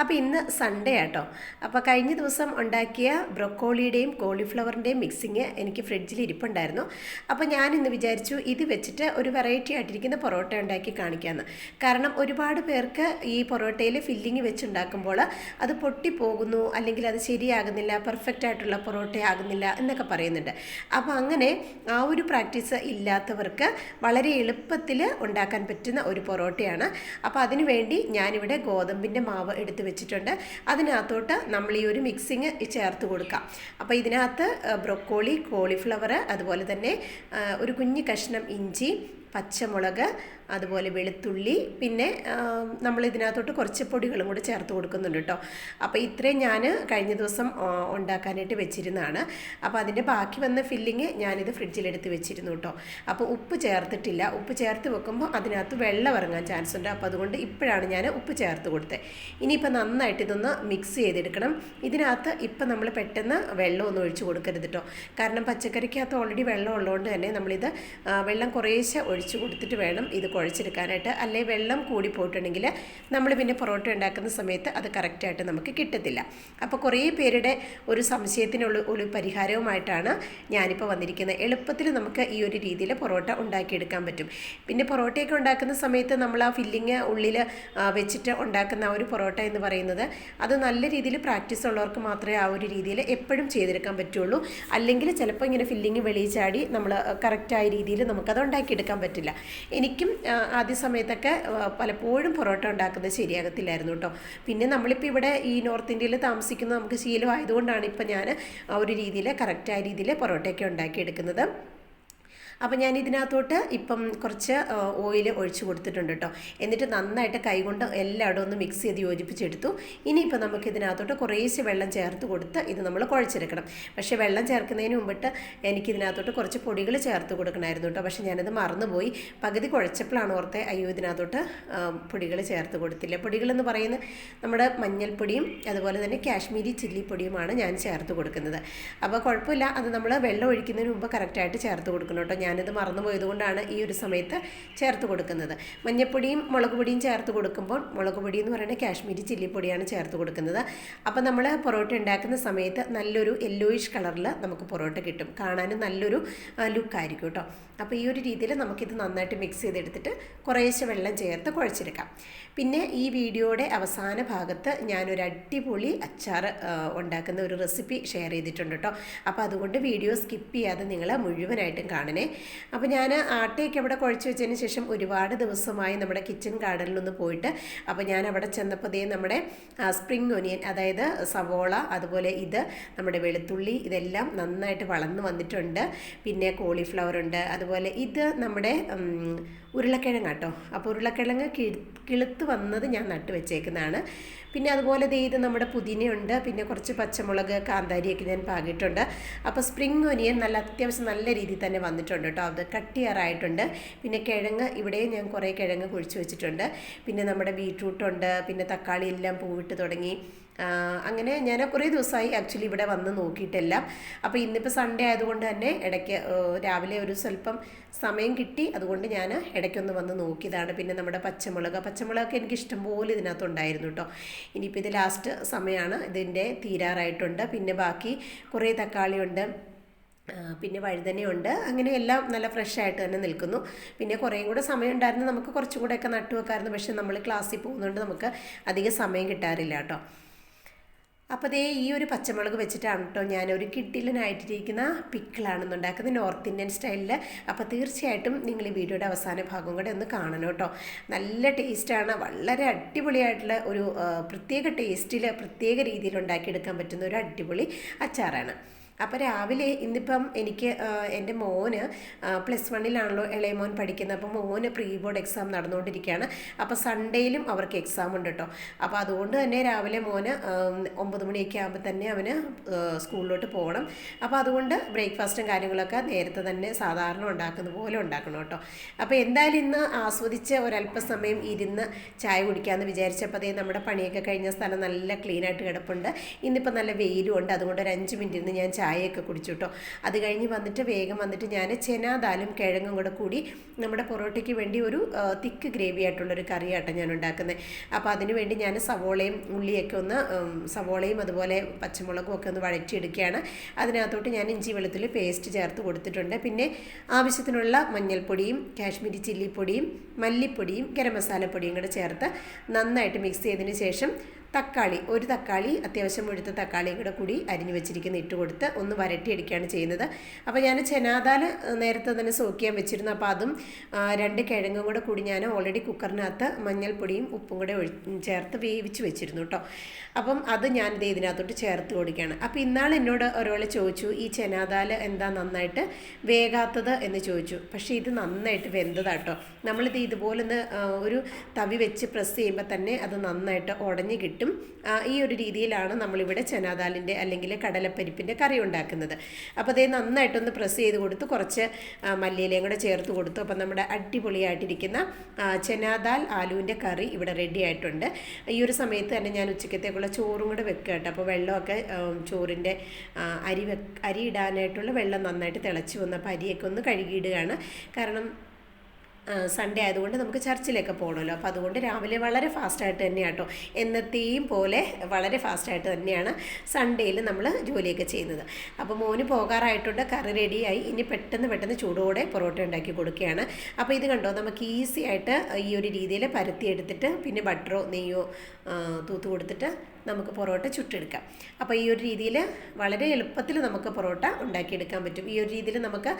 അപ്പോൾ ഇന്ന് സൺഡേ ആട്ടോ. അപ്പോൾ കഴിഞ്ഞ ദിവസം ഉണ്ടാക്കിയ ബ്രൊക്കോളിയുടെയും കോളിഫ്ലവറിന്റെയും മിക്സിങ് എനിക്ക് ഫ്രിഡ്ജിൽ ഇരിപ്പുണ്ടായിരുന്നു. അപ്പോൾ ഞാൻ ഇന്ന് വിചാരിച്ചു ഇത് വെച്ചിട്ട് ഒരു വെറൈറ്റി ആയിട്ടിരിക്കുന്ന പൊറോട്ട ഉണ്ടാക്കി കാണിക്കാമെന്ന് കാരണം ഒരുപാട് പേർക്ക് ഈ പൊറോട്ടയിൽ ഫില്ലിങ് വെച്ചുണ്ടാക്കുമ്പോൾ അത് പൊട്ടിപ്പോകുന്നു അല്ലെങ്കിൽ അത് ശരിയാകുന്നില്ല പെർഫെക്റ്റ് ആയിട്ടുള്ള പൊറോട്ട ആകുന്നില്ല എന്നൊക്കെ പറയുന്നുണ്ട്. അപ്പോൾ അങ്ങനെ ആ ഒരു പ്രാക്ടീസ് ഇല്ലാത്തവർക്ക് വളരെ എളുപ്പത്തിൽ ഉണ്ടാക്കാൻ പറ്റുന്ന ഒരു പൊറോട്ടയാണ്. അപ്പോൾ അതിനുവേണ്ടി ഞാനിവിടെ ഗോതമ്പിന്റെ മാവ് എടുത്ത് വെച്ചിട്ടുണ്ട്. അതിനകത്തോട്ട് നമ്മൾ ഈ ഒരു മിക്സിങ് ചേർത്ത് കൊടുക്കാം. അപ്പോൾ ഇതിനകത്ത് ബ്രൊക്കോളി കോളിഫ്ലവർ അതുപോലെ തന്നെ ഒരു കുഞ്ഞു കഷ്ണം ഇഞ്ചി പച്ചമുളക് അതുപോലെ വെളുത്തുള്ളി പിന്നെ നമ്മൾ ഇതിനകത്തോട്ട് കുറച്ച് പൊടികളും കൂടി ചേർത്ത് കൊടുക്കുന്നുണ്ട് കേട്ടോ അപ്പോൾ ഇത്രയും ഞാൻ കഴിഞ്ഞ ദിവസം ഉണ്ടാക്കാനായിട്ട് വെച്ചിരുന്നതാണ്. അപ്പോൾ അതിന്റെ ബാക്കി വന്ന ഫില്ലിങ് ഞാനിത് ഫ്രിഡ്ജിലെടുത്ത് വെച്ചിരുന്നു കേട്ടോ അപ്പോൾ ഉപ്പ് ചേർത്തിട്ടില്ല. ഉപ്പ് ചേർത്ത് വെക്കുമ്പോൾ അതിനകത്ത് വെള്ളം ഇറങ്ങാൻ ചാൻസ് ഉണ്ട് അപ്പോൾ അതുകൊണ്ട് ഇപ്പോഴാണ് ഞാൻ ഉപ്പ് ചേർത്ത് കൊടുത്തത് ഇനിയിപ്പോൾ നന്നായിട്ട് ഇതൊന്ന് മിക്സ് ചെയ്തെടുക്കണം. ഇതിനകത്ത് ഇപ്പം നമ്മൾ പെട്ടെന്ന് വെള്ളമൊന്നും ഒഴിച്ചു കൊടുക്കരുത് കേട്ടോ കാരണം പച്ചക്കറിക്കകത്ത് ഓൾറെഡി വെള്ളം ഉള്ളതുകൊണ്ട് തന്നെ നമ്മളിത് വെള്ളം കുറേശ്ശെ ഒഴിച്ചു കൊടുത്തിട്ട് വേണം ഇത് കുഴച്ചെടുക്കാനായിട്ട് അല്ലെ വെള്ളം കൂടി പോയിട്ടുണ്ടെങ്കിൽ നമ്മൾ പിന്നെ പൊറോട്ട ഉണ്ടാക്കുന്ന സമയത്ത് അത് കറക്റ്റായിട്ട് നമുക്ക് കിട്ടത്തില്ല. അപ്പോൾ കുറേ പേരുടെ ഒരു സംശയത്തിനുള്ള ഒരു പരിഹാരവുമായിട്ടാണ് ഞാനിപ്പോൾ വന്നിരിക്കുന്നത്. എളുപ്പത്തിൽ നമുക്ക് ഈ ഒരു രീതിയിൽ പൊറോട്ട ഉണ്ടാക്കിയെടുക്കാൻ പറ്റും. പിന്നെ പൊറോട്ടയൊക്കെ ഉണ്ടാക്കുന്ന സമയത്ത് നമ്മൾ ആ ഫില്ലിങ് ഉള്ളിൽ വെച്ചിട്ട് ഉണ്ടാക്കുന്ന ആ ഒരു പൊറോട്ട എന്ന് പറയുന്നത് അത് നല്ല രീതിയിൽ പ്രാക്ടീസ് ഉള്ളവർക്ക് മാത്രമേ ആ ഒരു രീതിയിൽ എപ്പോഴും ചെയ്തെടുക്കാൻ പറ്റുള്ളൂ. അല്ലെങ്കിൽ ചിലപ്പോൾ ഇങ്ങനെ ഫില്ലിങ് വെളിയിൽ ചാടി നമ്മൾ കറക്റ്റായ രീതിയിൽ നമുക്കത് ഉണ്ടാക്കിയെടുക്കാൻ പറ്റില്ല. എനിക്കും ആദ്യ സമയത്തൊക്കെ പലപ്പോഴും പൊറോട്ട ഉണ്ടാക്കുന്നത് ശരിയാകത്തില്ലായിരുന്നു കേട്ടോ. പിന്നെ നമ്മളിപ്പോൾ ഇവിടെ ഈ നോർത്ത് ഇന്ത്യയിൽ താമസിക്കുന്ന നമുക്ക് ശീലമായതുകൊണ്ടാണ് ഇപ്പം ഞാൻ ആ ഒരു രീതിയിൽ കറക്റ്റായ രീതിയിൽ പൊറോട്ടയൊക്കെ ഉണ്ടാക്കിയെടുക്കുന്നത്. അപ്പോൾ ഞാൻ ഇതിനകത്തോട്ട് ഇപ്പം കുറച്ച് ഓയിൽ ഒഴിച്ച് കൊടുത്തിട്ടുണ്ട് കേട്ടോ എന്നിട്ട് നന്നായിട്ട് കൈകൊണ്ട് എല്ലായിടും ഒന്ന് മിക്സ് ചെയ്ത് യോജിപ്പിച്ചെടുത്തു. ഇനിയിപ്പോൾ നമുക്ക് ഇതിനകത്തോട്ട് കുറേശ്ശെ വെള്ളം ചേർത്ത് കൊടുത്ത് ഇത് നമ്മൾ കുഴച്ചെടുക്കണം. പക്ഷേ വെള്ളം ചേർക്കുന്നതിന് മുമ്പിട്ട് എനിക്ക് ഇതിനകത്തോട്ട് കുറച്ച് പൊടികൾ ചേർത്ത് കൊടുക്കണമായിരുന്നു കേട്ടോ പക്ഷേ ഞാനത് മറന്നുപോയി. പകുതി കുഴച്ചപ്പോഴാണ് ഓർത്തെ അയ്യോ ഇതിനകത്തോട്ട് പൊടികൾ ചേർത്ത് കൊടുത്തില്ല. പൊടികളെന്ന് പറയുന്നത് നമ്മുടെ മഞ്ഞൾപ്പൊടിയും അതുപോലെ തന്നെ കാശ്മീരി ചില്ലി പൊടിയുമാണ് ഞാൻ ചേർത്ത് കൊടുക്കുന്നത്. അപ്പോൾ കുഴപ്പമില്ല അത് നമ്മൾ വെള്ളം ഒഴിക്കുന്നതിന് മുമ്പ് കറക്റ്റായിട്ട് ചേർത്ത് കൊടുക്കണം കേട്ടോ ഞാനിത് മറന്നു പോയതുകൊണ്ടാണ് ഈ ഒരു സമയത്ത് ചേർത്ത് കൊടുക്കുന്നത്. മഞ്ഞൾപ്പൊടിയും മുളക് പൊടിയും ചേർത്ത് കൊടുക്കുമ്പോൾ മുളക് പൊടി എന്ന് പറയുന്നത് കാശ്മീരി ചില്ലി പൊടിയാണ് ചേർത്ത് കൊടുക്കുന്നത്. അപ്പോൾ നമ്മൾ പൊറോട്ട ഉണ്ടാക്കുന്ന സമയത്ത് നല്ലൊരു യെല്ലോയിഷ് കളറിൽ നമുക്ക് പൊറോട്ട കിട്ടും. കാണാനും നല്ലൊരു ലുക്കായിരിക്കും കേട്ടോ അപ്പോൾ ഈ ഒരു രീതിയിൽ നമുക്കിത് നന്നായിട്ട് മിക്സ് ചെയ്തെടുത്തിട്ട് കുറേശ്ശെ വെള്ളം ചേർത്ത് കുഴച്ചെടുക്കാം. പിന്നെ ഈ വീഡിയോയുടെ അവസാന ഭാഗത്ത് ഞാനൊരു അടിപൊളി അച്ചാർ ഉണ്ടാക്കുന്ന ഒരു റെസിപ്പി ഷെയർ ചെയ്തിട്ടുണ്ട് കേട്ടോ അപ്പോൾ അതുകൊണ്ട് വീഡിയോ സ്കിപ്പ് ചെയ്യാതെ നിങ്ങൾ മുഴുവനായിട്ടും കാണണേ. അപ്പോൾ ഞാൻ ആട്ടയൊക്കെ അവിടെ കുഴച്ച് വെച്ചതിന് ശേഷം ഒരുപാട് ദിവസമായി നമ്മുടെ കിച്ചൺ ഗാർഡനിലൊന്ന് പോയിട്ട് അപ്പോൾ ഞാൻ അവിടെ ചെന്നപ്പോൾ ദേ നമ്മുടെ സ്പ്രിംഗ് ഒനിയൻ അതായത് സവോള അതുപോലെ ഇത് നമ്മുടെ വെളുത്തുള്ളി ഇതെല്ലാം നന്നായിട്ട് വളർന്നു വന്നിട്ടുണ്ട്. പിന്നെ കോളിഫ്ലവർ ഉണ്ട്. അതുപോലെ ഇത് നമ്മുടെ ഉരുളക്കിഴങ്ങ് കേട്ടോ അപ്പോൾ ഉരുളക്കിഴങ്ങ് കിഴ് കിളുത്ത് വന്നത് ഞാൻ നട്ട് വെച്ചേക്കുന്നതാണ്. പിന്നെ അതുപോലെ ഇത് നമ്മുടെ പുതിനയുണ്ട്. പിന്നെ കുറച്ച് പച്ചമുളക് കാന്താരിയൊക്കെ ഞാൻ പാകിയിട്ടുണ്ട്. അപ്പോൾ സ്പ്രിംഗ് ഒനിയൻ നല്ല അത്യാവശ്യം നല്ല രീതിയിൽ തന്നെ വന്നിട്ടുണ്ട് കേട്ടോ. അത് കട്ടിയാറായിട്ടുണ്ട് പിന്നെ കിഴങ്ങ് ഇവിടെയും ഞാൻ കുറേ കിഴങ്ങ് കുഴിച്ച് വെച്ചിട്ടുണ്ട്. പിന്നെ നമ്മുടെ ബീട്രൂട്ടുണ്ട് പിന്നെ തക്കാളി എല്ലാം പൂവിട്ട് തുടങ്ങി. അങ്ങനെ ഞാൻ കുറേ ദിവസമായി ആക്ച്വലി ഇവിടെ വന്ന് നോക്കിയിട്ടെല്ലാം. അപ്പോൾ ഇന്നിപ്പോൾ സൺഡേ ആയതുകൊണ്ട് തന്നെ ഇടയ്ക്ക് രാവിലെ ഒരു സ്വല്പം സമയം കിട്ടി. അതുകൊണ്ട് ഞാൻ ഇടയ്ക്കൊന്ന് വന്ന് നോക്കിയതാണ്. പിന്നെ നമ്മുടെ പച്ചമുളക് പച്ചമുളക് എനിക്ക് ഇഷ്ടംപോലെ ഇതിനകത്തുണ്ടായിരുന്നു കേട്ടോ ഇനിയിപ്പോൾ ഇത് ലാസ്റ്റ് സമയമാണ് ഇതിന്റെ തീരാറായിട്ടുണ്ട്. പിന്നെ ബാക്കി കുറേ തക്കാളിയുണ്ട് പിന്നെ വഴുതനയുണ്ട്. അങ്ങനെ എല്ലാം നല്ല ഫ്രഷ് ആയിട്ട് തന്നെ നിൽക്കുന്നു. പിന്നെ കുറേയും കൂടെ സമയം ഉണ്ടായിരുന്നു. നമുക്ക് കുറച്ചും കൂടെയൊക്കെ നട്ടു വെക്കാമായിരുന്നു പക്ഷേ നമ്മൾ ക്ലാസ്സിൽ പോകുന്നതുകൊണ്ട് നമുക്ക് അധികം സമയം കിട്ടാറില്ല കേട്ടോ അപ്പോൾ ദേ ഈ ഒരു പച്ചമുളക് വെച്ചിട്ടാണ് കേട്ടോ ഞാനൊരു കിഡിലനായിട്ടിരിക്കുന്ന പിക്കിളാണെന്ന് ഉണ്ടാക്കുന്നത് നോർത്ത് ഇന്ത്യൻ സ്റ്റൈലിൽ അപ്പോൾ തീർച്ചയായിട്ടും നിങ്ങൾ ഈ വീഡിയോയുടെ അവസാന ഭാഗം കൂടെ ഒന്ന് കാണണം കേട്ടോ. നല്ല ടേസ്റ്റാണ് വളരെ അടിപൊളിയായിട്ടുള്ള ഒരു പ്രത്യേക ടേസ്റ്റിൽ പ്രത്യേക രീതിയിൽ ഉണ്ടാക്കിയെടുക്കാൻ പറ്റുന്ന ഒരു അടിപൊളി അച്ചാറാണ്. അപ്പോൾ രാവിലെ ഇന്നിപ്പം എനിക്ക് എന്റെ മോന് പ്ലസ് വണ്ണിലാണല്ലോ ഇളയ മോൻ പഠിക്കുന്നത്. അപ്പോൾ മോന് പ്രീ ബോർഡ് എക്സാം നടന്നുകൊണ്ടിരിക്കുകയാണ്. അപ്പോൾ സൺഡേയിലും അവർക്ക് എക്സാം ഉണ്ട് കേട്ടോ. അപ്പോൾ അതുകൊണ്ട് തന്നെ രാവിലെ മോന് ഒമ്പത് മണിയൊക്കെ ആകുമ്പോൾ തന്നെ അവന് സ്കൂളിലോട്ട് പോകണം. അപ്പോൾ അതുകൊണ്ട് ബ്രേക്ക്ഫാസ്റ്റും കാര്യങ്ങളൊക്കെ നേരത്തെ തന്നെ സാധാരണ ഉണ്ടാക്കുന്ന പോലെ ഉണ്ടാക്കണം കേട്ടോ. അപ്പോൾ എന്തായാലും ഇന്ന് ആസ്വദിച്ച് ഒരല്പസമയം ഇരുന്ന് ചായ കുടിക്കാമെന്ന് വിചാരിച്ചപ്പോൾ അതേ നമ്മുടെ പണിയൊക്കെ കഴിഞ്ഞ സ്ഥലം നല്ല ക്ലീനായിട്ട് കിടപ്പുണ്ട്. ഇന്നിപ്പോൾ നല്ല വെയിലും ഉണ്ട്. അതുകൊണ്ട് ഒരു അഞ്ച് മിനിറ്റ് ഇരുന്ന് ഞാൻ ചായ ചായയൊക്കെ കുടിച്ചു കേട്ടോ അത് കഴിഞ്ഞ് വന്നിട്ട് വേഗം വന്നിട്ട് ഞാൻ ചെനാദാലും കിഴങ്ങും കൂടെ കൂടി നമ്മുടെ പൊറോട്ടയ്ക്ക് വേണ്ടി ഒരു തിക്ക് ഗ്രേവി ആയിട്ടുള്ളൊരു കറിയാട്ടോ ഞാൻ ഉണ്ടാക്കുന്നത് അപ്പോൾ അതിന് വേണ്ടി ഞാൻ സവോളയും ഉള്ളിയൊക്കെ ഒന്ന് സവോളയും അതുപോലെ പച്ചമുളകും ഒക്കെ ഒന്ന് വഴറ്റിയെടുക്കുകയാണ്. അതിനകത്തോട്ട് ഞാൻ ഇഞ്ചി വെളുത്തുള്ളി പേസ്റ്റ് ചേർത്ത് കൊടുത്തിട്ടുണ്ട്. പിന്നെ ആവശ്യത്തിനുള്ള മഞ്ഞൾപ്പൊടിയും കാശ്മീരി ചില്ലിപ്പൊടിയും മല്ലിപ്പൊടിയും ഗരം മസാലപ്പൊടിയും കൂടെ ചേർത്ത് നന്നായിട്ട് മിക്സ് ചെയ്തതിന് ശേഷം തക്കാളി ഒരു തക്കാളി അത്യാവശ്യം മുഴുത്ത തക്കാളിയും കൂടെ കൂടി അരിഞ്ഞു വെച്ചിരിക്കുന്ന ഇട്ട് കൊടുത്ത് ഒന്ന് വരട്ടിയെടുക്കുകയാണ് ചെയ്യുന്നത്. അപ്പോൾ ഞാൻ ചെനാദാൽ നേരത്തെ തന്നെ സോക്ക് ചെയ്യാൻ വെച്ചിരുന്നു. അപ്പോൾ അതും രണ്ട് കിഴങ്ങും കൂടെ കൂടി ഞാൻ ഓൾറെഡി കുക്കറിനകത്ത് മഞ്ഞൾപ്പൊടിയും ഉപ്പും കൂടെ ചേർത്ത് വേവിച്ച് വെച്ചിരുന്നു കേട്ടോ. അപ്പം അത് ഞാൻ ഇത് ഇതിനകത്തോട്ട് ചേർത്ത് കൊടുക്കുകയാണ്. അപ്പോൾ ഇന്നാൾ എന്നോട് ഒരാൾ ചോദിച്ചു ഈ ചെനാദാൽ എന്താ നന്നായിട്ട് വേകാത്തത്? എന്ന് ചോദിച്ചു. പക്ഷേ ഇത് നന്നായിട്ട് വെന്തതാണ് കേട്ടോ. നമ്മളിത് ഇതുപോലെ ഒന്ന് ഒരു തവി വെച്ച് പ്രസ് ചെയ്യുമ്പോൾ തന്നെ അത് നന്നായിട്ട് ഉടഞ്ഞ് കിട്ടും. ആ, ഈ ഒരു രീതിയിലാണ് നമ്മളിവിടെ ചെനാദാലിന്റെ അല്ലെങ്കിൽ കടലപ്പരിപ്പിന്റെ കറി ഉണ്ടാക്കുന്നത്. അപ്പോൾ അതേ നന്നായിട്ടൊന്ന് പ്രസ് ചെയ്ത് കൊടുത്ത് കുറച്ച് മല്ലിയിലയും കൂടെ ചേർത്ത് കൊടുത്തു. അപ്പോൾ നമ്മുടെ അടിപൊളിയായിട്ടിരിക്കുന്ന ചനാദാൽ ആലുവിന്റെ കറി ഇവിടെ റെഡി ആയിട്ടുണ്ട്. ഈ ഒരു സമയത്ത് തന്നെ ഞാൻ ഉച്ചക്കത്തേക്കുള്ള ചോറും കൂടെ വെക്കുക കേട്ടോ. അപ്പോൾ വെള്ളമൊക്കെ ചോറിന്റെ അരി വെ അരി ഇടാനായിട്ടുള്ള വെള്ളം നന്നായിട്ട് തിളച്ച് വന്നപ്പോൾ അരിയൊക്കെ ഒന്ന് കഴുകിയിടുകയാണ്. കാരണം സൺഡേ ആയതുകൊണ്ട് നമുക്ക് ചർച്ചിലേക്ക് പോകണമല്ലോ അപ്പോൾ അതുകൊണ്ട് രാവിലെ വളരെ ഫാസ്റ്റായിട്ട് തന്നെയാണ് കേട്ടോ എന്നത്തെയും പോലെ വളരെ ഫാസ്റ്റായിട്ട് തന്നെയാണ് സൺഡേയിൽ നമ്മൾ ജോലിയൊക്കെ ചെയ്യുന്നത്. അപ്പോൾ മോന് പോകാറായിട്ടുണ്ട് കറി റെഡിയായി ഇനി പെട്ടെന്ന് പെട്ടെന്ന് ചൂടോടെ പൊറോട്ട ഉണ്ടാക്കി കൊടുക്കുകയാണ്. അപ്പോൾ ഇത് കണ്ടോ? നമുക്ക് ഈസി ആയിട്ട് ഈ ഒരു രീതിയിൽ പരത്തിയെടുത്തിട്ട് പിന്നെ ബട്ടറോ നെയ്യോ തൂത്ത് കൊടുത്തിട്ട് നമുക്ക് പൊറോട്ട ചുട്ടെടുക്കാം. അപ്പോൾ ഈ ഒരു രീതിയിൽ വളരെ എളുപ്പത്തിൽ നമുക്ക് പൊറോട്ട ഉണ്ടാക്കിയെടുക്കാൻ പറ്റും. ഈ ഒരു രീതിയിൽ നമുക്ക്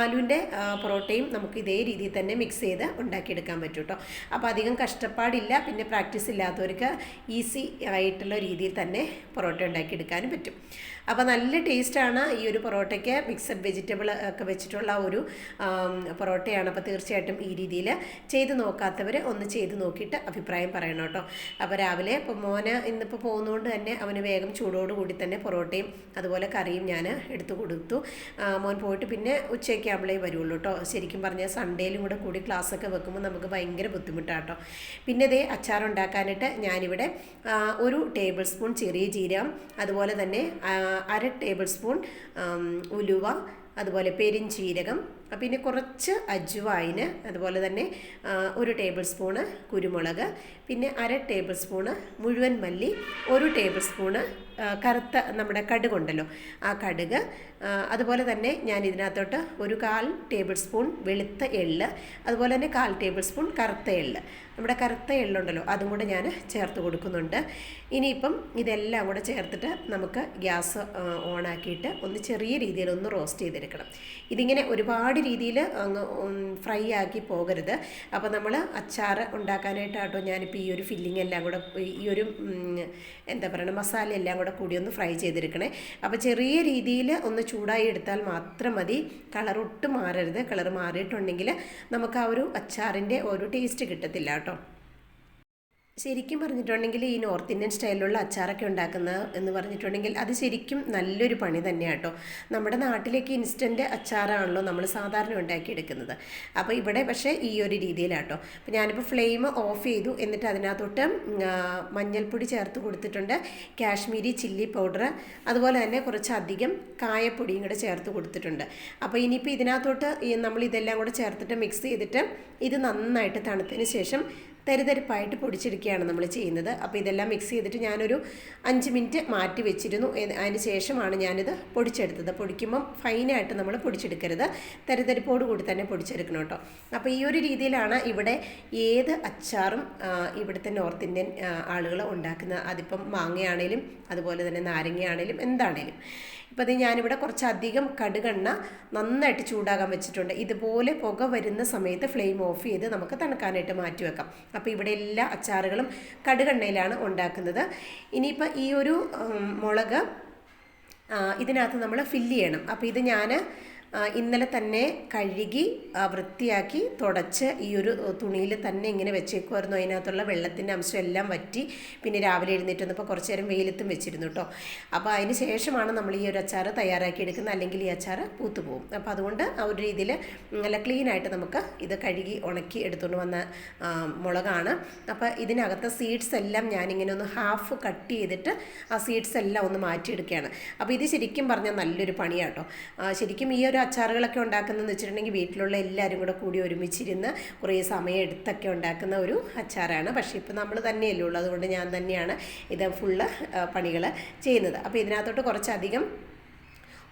ആലുവിന്റെ പൊറോട്ടയും നമുക്ക് ഇതേ രീതിയിൽ തന്നെ മിക്സ് ചെയ്ത് ഉണ്ടാക്കിയെടുക്കാൻ പറ്റും കേട്ടോ അപ്പോൾ അധികം കഷ്ടപ്പാടില്ല പിന്നെ പ്രാക്ടീസ് ഇല്ലാത്തവർക്ക് ഈസി ആയിട്ടുള്ള രീതിയിൽ തന്നെ പൊറോട്ട ഉണ്ടാക്കിയെടുക്കാനും പറ്റും. അപ്പോൾ നല്ല ടേസ്റ്റാണ് ഈ ഒരു പൊറോട്ടയ്ക്ക് മിക്സഡ് വെജിറ്റബിൾ ഒക്കെ വെച്ചിട്ടുള്ള ഒരു പൊറോട്ടയാണ്. അപ്പോൾ തീർച്ചയായിട്ടും ഈ രീതിയിൽ ചെയ്ത് നോക്കാത്തവർ ഒന്ന് ചെയ്ത് നോക്കിയിട്ട് അഭിപ്രായം പറയണം കേട്ടോ. അപ്പോൾ രാവിലെ ഇപ്പോൾ മോന് ഇന്നിപ്പോൾ പോകുന്നതുകൊണ്ട് തന്നെ അവന് വേഗം ചൂടോടുകൂടി തന്നെ പൊറോട്ടയും അതുപോലെ കറിയും ഞാൻ എടുത്തു കൊടുത്തു. മോൻ പോയിട്ട് പിന്നെ ഉച്ചയ്ക്ക് ആകുമ്പോഴേ വരുള്ളൂ കേട്ടോ. ശരിക്കും പറഞ്ഞാൽ സൺഡേയിലും കൂടെ കൂടി ക്ലാസ്സൊക്കെ വെക്കുമ്പോൾ നമുക്ക് ഭയങ്കര ബുദ്ധിമുട്ടാണ് കേട്ടോ. പിന്നെ ഇതേ അച്ചാർ ഉണ്ടാക്കാനായിട്ട് ഞാനിവിടെ ഒരു ടേബിൾ സ്പൂൺ ചെറിയ ജീരകം അതുപോലെ തന്നെ അര ടേബിൾ സ്പൂൺ ഉലുവ അതുപോലെ പെരിഞ്ചീരകം പിന്നെ കുറച്ച് അജുവായിന് അതുപോലെ തന്നെ ഒരു ടേബിൾ സ്പൂണ് കുരുമുളക് പിന്നെ അര ടേബിൾ സ്പൂണ് മുഴുവൻ മല്ലി ഒരു ടേബിൾ സ്പൂണ് കറുത്ത നമ്മുടെ കടുകുണ്ടല്ലോ ആ കടുക് അതുപോലെ തന്നെ ഞാൻ ഇതിനകത്തോട്ട് ഒരു കാൽ ടേബിൾ സ്പൂൺ വെളുത്ത എള്ള് അതുപോലെ തന്നെ കാൽ ടേബിൾ സ്പൂൺ കറുത്ത എള്ള്. നമ്മുടെ കറുത്ത എള്ളുണ്ടല്ലോ അതും കൂടെ ഞാൻ ചേർത്ത് കൊടുക്കുന്നുണ്ട്. ഇനിയിപ്പം ഇതെല്ലാം കൂടെ ചേർത്തിട്ട് നമുക്ക് ഗ്യാസ് ഓണാക്കിയിട്ട് ഒന്ന് ചെറിയ രീതിയിൽ ഒന്ന് റോസ്റ്റ് ചെയ്തെടുക്കണം. ഇതിങ്ങനെ ഒരുപാട് രീതിയിൽ അങ്ങ് ഫ്രൈ ആക്കി പോകരുത്. അപ്പോൾ നമ്മൾ അച്ചാർ ഉണ്ടാക്കാനായിട്ടാട്ടോ ഞാനിപ്പോൾ ഈ ഒരു ഫില്ലിംഗ് എല്ലാം കൂടെ ഈ ഒരു എന്താ പറയുക മസാല എല്ലാം കൂടെ കൂടി ഒന്ന് ഫ്രൈ ചെയ്തെടുക്കണേ. അപ്പോൾ ചെറിയ രീതിയിൽ ഒന്ന് ചൂടായി എടുത്താൽ മാത്രം മതി. കളർ ഒട്ടും മാറരുത്. കളർ മാറിയിട്ടുണ്ടെങ്കിൽ നമുക്ക് ആ ഒരു അച്ചാറിന്റെ ഒരു ടേസ്റ്റ് കിട്ടത്തില്ല കേട്ടോ. ശരിക്കും പറഞ്ഞിട്ടുണ്ടെങ്കിൽ ഈ നോർത്ത് ഇന്ത്യൻ സ്റ്റൈലിലുള്ള അച്ചാറൊക്കെ ഉണ്ടാക്കുന്ന എന്ന് പറഞ്ഞിട്ടുണ്ടെങ്കിൽ അത് ശരിക്കും നല്ലൊരു പണി തന്നെയാണ് കേട്ടോ. നമ്മുടെ നാട്ടിലേക്ക് ഇൻസ്റ്റന്റ് അച്ചാറാണല്ലോ നമ്മൾ സാധാരണ ഉണ്ടാക്കിയെടുക്കുന്നത്. അപ്പോൾ ഇവിടെ പക്ഷേ ഈ ഒരു രീതിയിലാട്ടോ അപ്പോൾ ഞാനിപ്പോൾ ഫ്ലെയിം ഓഫ് ചെയ്തു. എന്നിട്ട് അതിനകത്തോട്ട് മഞ്ഞൾപ്പൊടി ചേർത്ത് കൊടുത്തിട്ടുണ്ട്. Kashmiri chilli powder. അതുപോലെ തന്നെ കുറച്ചധികം കായപ്പൊടിയും കൂടെ ചേർത്ത് കൊടുത്തിട്ടുണ്ട്. അപ്പോൾ ഇനിയിപ്പോൾ ഇതിനകത്തോട്ട് നമ്മൾ ഇതെല്ലാം കൂടെ ചേർത്തിട്ട് മിക്സ് ചെയ്തിട്ട് ഇത് നന്നായിട്ട് തണുത്തതിന് ശേഷം തരിതരിപ്പായിട്ട് പൊടിച്ചെടുക്കുകയാണ് നമ്മൾ ചെയ്യുന്നത്. അപ്പോൾ ഇതെല്ലാം മിക്സ് ചെയ്തിട്ട് ഞാനൊരു അഞ്ച് മിനിറ്റ് മാറ്റി വെച്ചിരുന്നു. അതിന് ശേഷമാണ് ഞാനിത് പൊടിച്ചെടുത്തത്. പൊടിക്കുമ്പം ഫൈനായിട്ട് നമ്മൾ പൊടിച്ചെടുക്കരുത്. തരിതരിപ്പോട് കൂടി തന്നെ പൊടിച്ചെടുക്കണം കേട്ടോ. അപ്പോൾ ഈ ഒരു രീതിയിലാണ് ഇവിടെ ഏത് അച്ചാറും ഇവിടുത്തെ നോർത്ത് ഇന്ത്യൻ ആളുകൾ ഉണ്ടാക്കുന്നത്. അതിപ്പം മാങ്ങയാണേലും അതുപോലെ തന്നെ നാരങ്ങയാണേലും എന്താണേലും. ഇപ്പോൾ അത് ഞാനിവിടെ കുറച്ചധികം കടുകെണ്ണ നന്നായിട്ട് ചൂടാകാൻ വെച്ചിട്ടുണ്ട്. ഇതുപോലെ പുക വരുന്ന സമയത്ത് ഫ്ലെയിം ഓഫ് ചെയ്ത് നമുക്ക് തണുക്കാനായിട്ട് മാറ്റി വെക്കാം. അപ്പോൾ ഇവിടെ എല്ലാ അച്ചാറുകളും കടുകെണ്ണയിലാണ് ഉണ്ടാക്കുന്നത്. ഇനിയിപ്പോൾ ഈ ഒരു മുളക് ഇതിനകത്ത് നമ്മൾ ഫില്ല് ചെയ്യണം. അപ്പോൾ ഇത് ഞാൻ ഇന്നലെ തന്നെ കഴുകി വൃത്തിയാക്കി തുടച്ച് ഈ ഒരു തുണിയിൽ തന്നെ ഇങ്ങനെ വെച്ചേക്കുമായിരുന്നു അതിനകത്തുള്ള വെള്ളത്തിന്റെ അംശം എല്ലാം വറ്റി പിന്നെ രാവിലെ എഴുന്നേറ്റ് വന്നപ്പോൾ കുറച്ച് നേരം വെയിലത്തും വെച്ചിരുന്നു കേട്ടോ അപ്പോൾ അതിന് ശേഷമാണ് നമ്മൾ ഈ ഒരു അച്ചാർ തയ്യാറാക്കി എടുക്കുന്നത് അല്ലെങ്കിൽ ഈ അച്ചാർ പൂത്തു പോകും അപ്പോൾ അതുകൊണ്ട് ആ ഒരു രീതിയിൽ നല്ല ക്ലീനായിട്ട് നമുക്ക് ഇത് കഴുകി ഉണക്കി എടുത്തുകൊണ്ട് വന്ന മുളകാണ്. അപ്പോൾ ഇതിനകത്തെ സീഡ്സ് എല്ലാം ഞാനിങ്ങനെ ഒന്ന് ഹാഫ് കട്ട് ചെയ്തിട്ട് ആ സീഡ്സ് എല്ലാം ഒന്ന് മാറ്റിയെടുക്കുകയാണ്. അപ്പോൾ ഇത് ശരിക്കും പറഞ്ഞാൽ നല്ലൊരു പണിയാട്ടോ ശരിക്കും ഈ ഒരു അച്ചാറുകളൊക്കെ ഉണ്ടാക്കുന്നതെന്ന് വെച്ചിട്ടുണ്ടെങ്കിൽ വീട്ടിലുള്ള എല്ലാവരും കൂടെ കൂടി ഒരുമിച്ചിരുന്ന് കുറേ സമയം എടുത്തൊക്കെ ഉണ്ടാക്കുന്ന ഒരു അച്ചാറാണ്. പക്ഷേ ഇപ്പോൾ നമ്മൾ തന്നെയല്ലേ ഉള്ളൂ. അതുകൊണ്ട് ഞാൻ തന്നെയാണ് ഇത് ഫുള്ള് പണികൾ ചെയ്യുന്നത്. അപ്പോൾ ഇതിനകത്തോട്ട് കുറച്ചധികം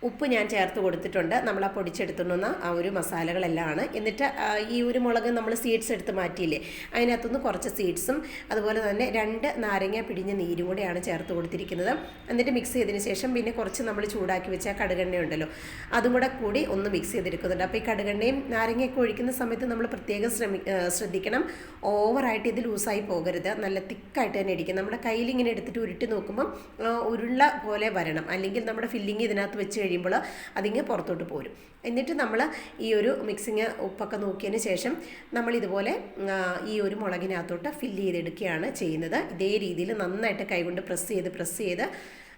ഉപ്പ് ഞാൻ ചേർത്ത് കൊടുത്തിട്ടുണ്ട്. നമ്മൾ ആ പൊടിച്ചെടുത്തുന്ന ആ ഒരു മസാലകളെല്ലാം എന്നിട്ട് ഈ ഒരു മുളക് നമ്മൾ സീഡ്സ് എടുത്ത് മാറ്റിയില്ലേ അതിനകത്തുനിന്ന് കുറച്ച് സീഡ്സും അതുപോലെ തന്നെ രണ്ട് നാരങ്ങ പിടിഞ്ഞ നീരും കൂടെയാണ് ചേർത്ത് കൊടുത്തിരിക്കുന്നത്. എന്നിട്ട് മിക്സ് ചെയ്തതിന് ശേഷം പിന്നെ കുറച്ച് നമ്മൾ ചൂടാക്കി വെച്ച കടുകെണ്ണ ഉണ്ടല്ലോ അതും കൂടെ കൂടി ഒന്ന് മിക്സ് ചെയ്തെടുക്കുന്നുണ്ട്. അപ്പോൾ ഈ കടുകെണ്ണയും നാരങ്ങയൊക്കെ ഒഴിക്കുന്ന സമയത്ത് നമ്മൾ പ്രത്യേകം ശ്രമി ശ്രദ്ധിക്കണം. ഓവറായിട്ട് ഇത് ലൂസായി പോകരുത്. നല്ല തിക്കായിട്ട് തന്നെ ഇരിക്കും നമ്മുടെ കയ്യിൽ ഇങ്ങനെ എടുത്തിട്ട് ഉരുട്ടി നോക്കുമ്പം ഉരുള പോലെ വരണം. അല്ലെങ്കിൽ നമ്മുടെ ഫില്ലിങ് ഇതിനകത്ത് വെച്ച് കഴിയുമ്പോൾ അതിങ്ങ് പുറത്തോട്ട് പോരും. എന്നിട്ട് നമ്മൾ ഈ ഒരു മിക്സിങ് ഉപ്പൊക്കെ നോക്കിയതിന് ശേഷം നമ്മൾ ഇതുപോലെ ഈ ഒരു മുളകിനകത്തോട്ട് ഫില്ല് ചെയ്തെടുക്കുകയാണ് ചെയ്യുന്നത്. ഇതേ രീതിയിൽ നന്നായിട്ട് കൈകൊണ്ട് പ്രസ് ചെയ്ത് പ്രസ് ചെയ്ത്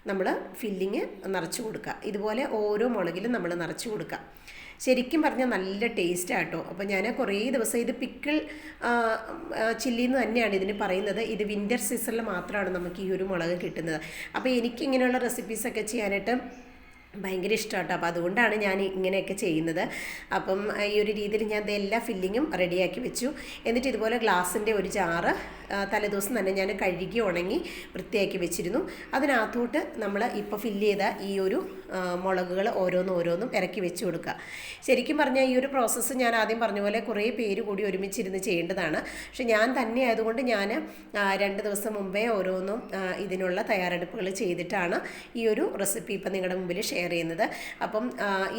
നമ്മൾ ഫില്ലിങ് നിറച്ച് കൊടുക്കുക. ഇതുപോലെ ഓരോ മുളകിലും നമ്മൾ നിറച്ച് കൊടുക്കുക. ശരിക്കും പറഞ്ഞാൽ നല്ല ടേസ്റ്റ് ആട്ടോ അപ്പോൾ ഞാൻ കുറേ ദിവസം ഇത് പിക്കിൾ ചില്ലി എന്ന് തന്നെയാണ് ഇതിന് പറയുന്നത്. ഇത് വിന്റർ സീസണിൽ മാത്രമാണ് നമുക്ക് ഈ ഒരു മുളക് കിട്ടുന്നത്. അപ്പോൾ എനിക്ക് ഇങ്ങനെയുള്ള റെസിപ്പീസൊക്കെ ചെയ്യാനായിട്ട് ഭയങ്കര ഇഷ്ടമാട്ടോ. അപ്പോൾ അതുകൊണ്ടാണ് ഞാൻ ഇങ്ങനെയൊക്കെ ചെയ്യുന്നത്. അപ്പം ഈ ഒരു രീതിയിൽ ഞാൻ എല്ലാ ഫില്ലിങ്ങും റെഡിയാക്കി വെച്ചു. എന്നിട്ട് ഇതുപോലെ ഗ്ലാസിന്റെ ഒരു ജാറ് തലേദിവസം തന്നെ ഞാൻ കഴുകി ഉണങ്ങി വൃത്തിയാക്കി വെച്ചിരുന്നു. അതിനകത്തോട്ട് നമ്മൾ ഇപ്പോൾ ഫില്ല് ചെയ്ത ഈ ഒരു മുളകുകൾ ഓരോന്നും ഓരോന്നും ഇറക്കി വെച്ച് കൊടുക്കുക ശരിക്കും പറഞ്ഞാൽ ഈ ഒരു പ്രോസസ്സ് ഞാൻ ആദ്യം പറഞ്ഞ പോലെ കുറേ പേര് കൂടി ഒരുമിച്ചിരുന്ന് ചെയ്യേണ്ടതാണ്. പക്ഷെ ഞാൻ തന്നെ ആയതുകൊണ്ട് ഞാൻ രണ്ട് ദിവസം മുമ്പേ ഓരോന്നും ഇതിനുള്ള തയ്യാറെടുപ്പുകൾ ചെയ്തിട്ടാണ് ഈ ഒരു റെസിപ്പി ഇപ്പം നിങ്ങളുടെ മുമ്പിൽ ഷെയർ ചെയ്യുന്നത്. അപ്പം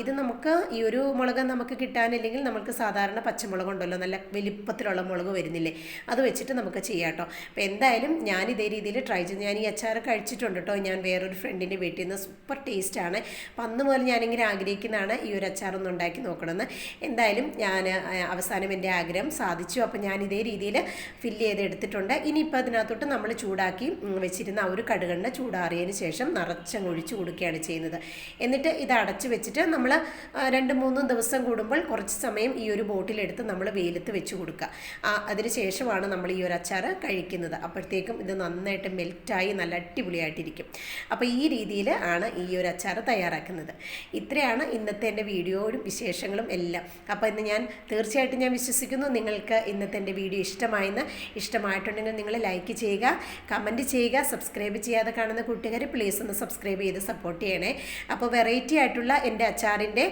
ഇത് നമുക്ക് ഈ ഒരു മുളക് നമുക്ക് കിട്ടാനില്ലെങ്കിൽ നമുക്ക് സാധാരണ പച്ചമുളക് ഉണ്ടല്ലോ നല്ല വലിപ്പത്തിലുള്ള മുളക് വരുന്നില്ലേ അത് വെച്ചിട്ട് നമുക്ക് ചെയ്യാം കേട്ടോ അപ്പോൾ എന്തായാലും ഞാൻ ഇതേ രീതിയിൽ ട്രൈ ചെയ്തു ഞാൻ ഈ അച്ചാർ കഴിച്ചിട്ടുണ്ട് കേട്ടോ ഞാൻ വേറൊരു ഫ്രണ്ടിന്റെ വീട്ടിൽ നിന്ന് സൂപ്പർ ടേസ്റ്റാണ് അപ്പം അന്ന് മുതൽ ഞാനിങ്ങനെ ആഗ്രഹിക്കുന്നതാണ് ഈ ഒരു അച്ചാർ ഒന്ന് ഉണ്ടാക്കി നോക്കണമെന്ന് എന്തായാലും ഞാൻ അവസാനം എന്റെ ആഗ്രഹം സാധിച്ചു. അപ്പോൾ ഞാൻ ഇതേ രീതിയിൽ ഫില്ല് ചെയ്ത് എടുത്തിട്ടുണ്ട്. ഇനിയിപ്പോൾ അതിനകത്തോട്ട് നമ്മൾ ചൂടാക്കി വെച്ചിരുന്ന ആ ഒരു കടുകെണ്ണ ചൂടാറിയതിന് ശേഷം നിറച്ചങ്ങ് ഒഴിച്ചു കൊടുക്കുകയാണ് ചെയ്യുന്നത്. എന്നിട്ട് ഇത് അടച്ചു വെച്ചിട്ട് നമ്മൾ രണ്ട് മൂന്ന് ദിവസം കൂടുമ്പോൾ കുറച്ച് സമയം ഈ ഒരു ബോട്ടിലെടുത്ത് നമ്മൾ വെയിലത്ത് വെച്ച് കൊടുക്കുക. അതിന് ശേഷമാണ് നമ്മൾ ഈ ഒരു അച്ചാർ കഴിക്കുന്നത്. അപ്പോഴത്തേക്കും ഇത് നന്നായിട്ട് മെൽറ്റായി നല്ല അടിപൊളിയായിട്ടിരിക്കും. അപ്പോൾ ഈ രീതിയിൽ ആണ് ഈ ഒരു അച്ചാർ തയ്യാറാക്കുന്നത്. ഇത്രയാണ് ഇന്നത്തെ എന്റെ വീഡിയോയും വിശേഷങ്ങളും എല്ലാം. അപ്പോൾ ഇന്ന് ഞാൻ തീർച്ചയായിട്ടും ഞാൻ വിശ്വസിക്കുന്നു നിങ്ങൾക്ക് ഇന്നത്തെ എന്റെ വീഡിയോ ഇഷ്ടമായെന്ന്. ഇഷ്ടമായിട്ടുണ്ടെങ്കിൽ നിങ്ങൾ ലൈക്ക് ചെയ്യുക കമന്റ് ചെയ്യുക സബ്സ്ക്രൈബ് ചെയ്യാതെ കാണുന്ന കൂട്ടുകാർ പ്ലീസ് ഒന്ന് സബ്സ്ക്രൈബ് ചെയ്ത് സപ്പോർട്ട് ചെയ്യണേ. അപ്പോൾ വെറൈറ്റി ആയിട്ടുള്ള എന്റെ അച്ചാറിന്റെ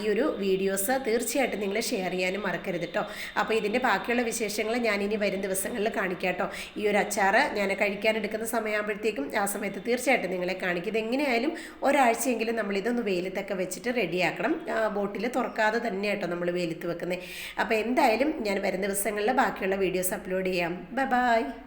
ഈ ഒരു വീഡിയോസ് തീർച്ചയായിട്ടും നിങ്ങൾ ഷെയർ ചെയ്യാനും മറക്കരുത് കേട്ടോ അപ്പോൾ ഇതിന്റെ ബാക്കിയുള്ള വിശേഷങ്ങൾ ഞാൻ ഇനി വരും ദിവസങ്ങളിൽ കാണിക്കാം കേട്ടോ ഈ ഒരു അച്ചാർ ഞാൻ കഴിക്കാൻ എടുക്കുന്ന സമയമാകുമ്പോഴത്തേക്കും ആ സമയത്ത് തീർച്ചയായിട്ടും നിങ്ങളെ കാണിക്കും. ഇതെങ്ങനെയായാലും ഒരാഴ്ചയെങ്കിലും നമ്മൾ ഇതൊന്ന് വെയിലത്തൊക്കെ വെച്ചിട്ട് റെഡിയാക്കണം. ബോട്ടിൽ തുറക്കാതെ തന്നെ കേട്ടോ നമ്മൾ വെയിലത്ത് വെക്കുന്നത് അപ്പോൾ എന്തായാലും ഞാൻ വരുന്ന ദിവസങ്ങളിൽ ബാക്കിയുള്ള വീഡിയോസ് അപ്ലോഡ് ചെയ്യാം. Bye bye.